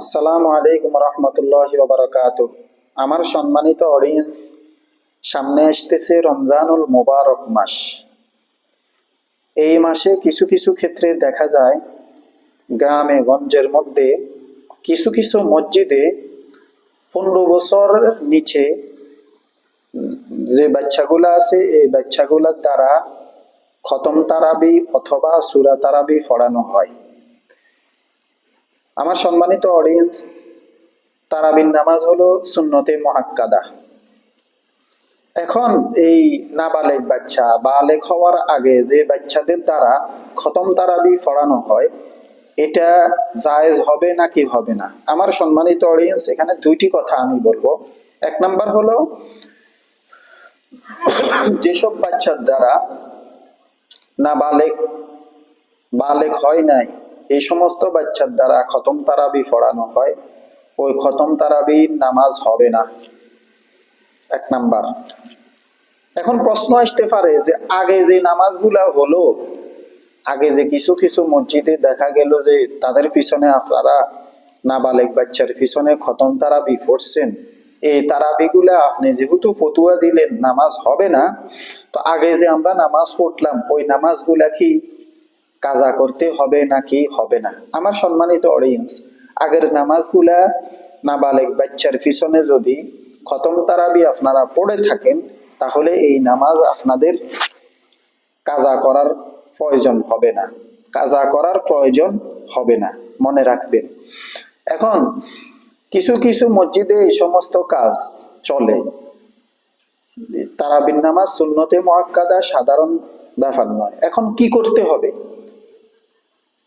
আসসালামু আলাইকুম রহমতুল্লাহ বারাকাত আমার সম্মানিত অডিয়েন্স সামনে আসতেছে রমজানুল মোবারক মাস। এই মাসে কিছু কিছু ক্ষেত্রে দেখা যায়, গ্রামে, গঞ্জের মধ্যে কিছু কিছু মসজিদে পনেরো বছর নিচে যে বাচ্চাগুলো আছে, এই বাচ্চাগুলোর দ্বারা খতম তারাবি অথবা সুরা তারাবি পড়ানো হয়। আমার সম্মানিত অডিয়েন্স তারাবিন নামাজ হলো সুন্নতে মহাক্কাদা। এখন এই নাবালেক বাচ্চা, বালেক হওয়ার আগে যে বাচ্চাদের দ্বারা খতম তারাবি পড়ানো হয়, এটা জায়েজ হবে নাকি হবে না? আমার সম্মানিত অডিয়েন্স এখানে দুইটি কথা আমি বলব। এক নাম্বার হলো, যেসব বাচ্চার দ্বারা নাবালেক, বালেক হয় নাই এই সমস্ত বাচ্চার দ্বারা খতম তারাবি পড়ানো হয়। ওই খতম তারাবির নামাজ হবে না। এক নাম্বার। এখন প্রশ্ন আসতে পারে যে আগে যে নামাজগুলা হলো, আগে যে কিছু কিছু মসজিদে দেখা গেল যে তাদের পিছনে আপনারা নাবালেক বাচ্চার পিছনে খতম তারাবি পড়ছেন। এই তারাবিগুলা আপনি যেহেতু ফতুয়া দিলেন, নামাজ হবে না, তো আগে যে আমরা নামাজ পড়লাম, ওই নামাজগুলা কি কাজা করতে হবে নাকি হবে না? আমার সম্মানিত অডিয়েন্স আগের নামাজগুলা নাবালেক বাচ্চার পিছনে যদি খতম তারাবি আপনারা পড়ে থাকেন, তাহলে এই নামাজ আপনাদের কাজা করার প্রয়োজন হবে না। কাজা করার প্রয়োজন হবে না। মনে রাখবেন। এখন, কিছু কিছু মসজিদে এই সমস্ত কাজ চলে। তারাবিন নামাজ সুন্নতে মহাক্কাদা সাধারণ ব্যাপার নয়। এখন কি করতে হবে?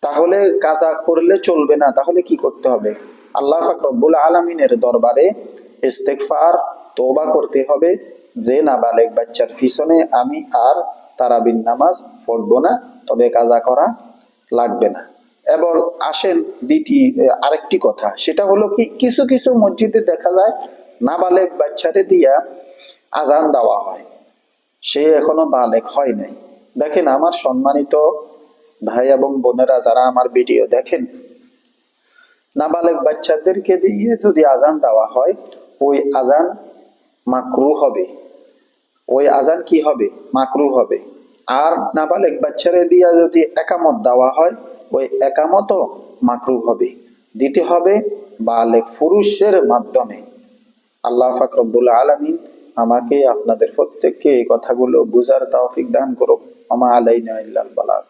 তাহলে কাজা করলে চলবে না, তাহলে কি করতে হবে? আল্লাহ ফাকরবুল আলমিনের দরবারে ইস্তেকফার তোবা করতে হবে। যে নাবালেক বাচ্চার পিছনে আমি আর তারাবিন নামাজ পড়ব না, তবে কাজা করা লাগবে না। এবার আসেন দ্বিতীয় আরেকটি কথা, সেটা হলো কি, কিছু কিছু মসজিদে দেখা যায় নাবালেক বাচ্চারে দিয়া আজান দেওয়া হয়। সে এখনও বালেক হয় নাই। দেখেন আমার সম্মানিত ভাই এবং বোনেরা যারা আমার ভিডিও দেখেন, নাবালেক বাচ্চাদেরকে দিয়ে যদি আজান দেওয়া হয়, ওই আজান মাকরু হবে। ওই আজান কি হবে? মাকরু হবে। আর নাবালেক বাচ্চারে দিয়া যদি একামত দেওয়া হয়, ওই একামতও মাকরু হবে। দিতে হবে বালেক পুরুষের মাধ্যমে। আল্লাহ ফাকরবুল আলমিন আমাকে আপনাদের প্রত্যেককে এই কথাগুলো বুঝার তাওফিক দান করুক। আমা আলাইনা ইল্লাল বালাগ।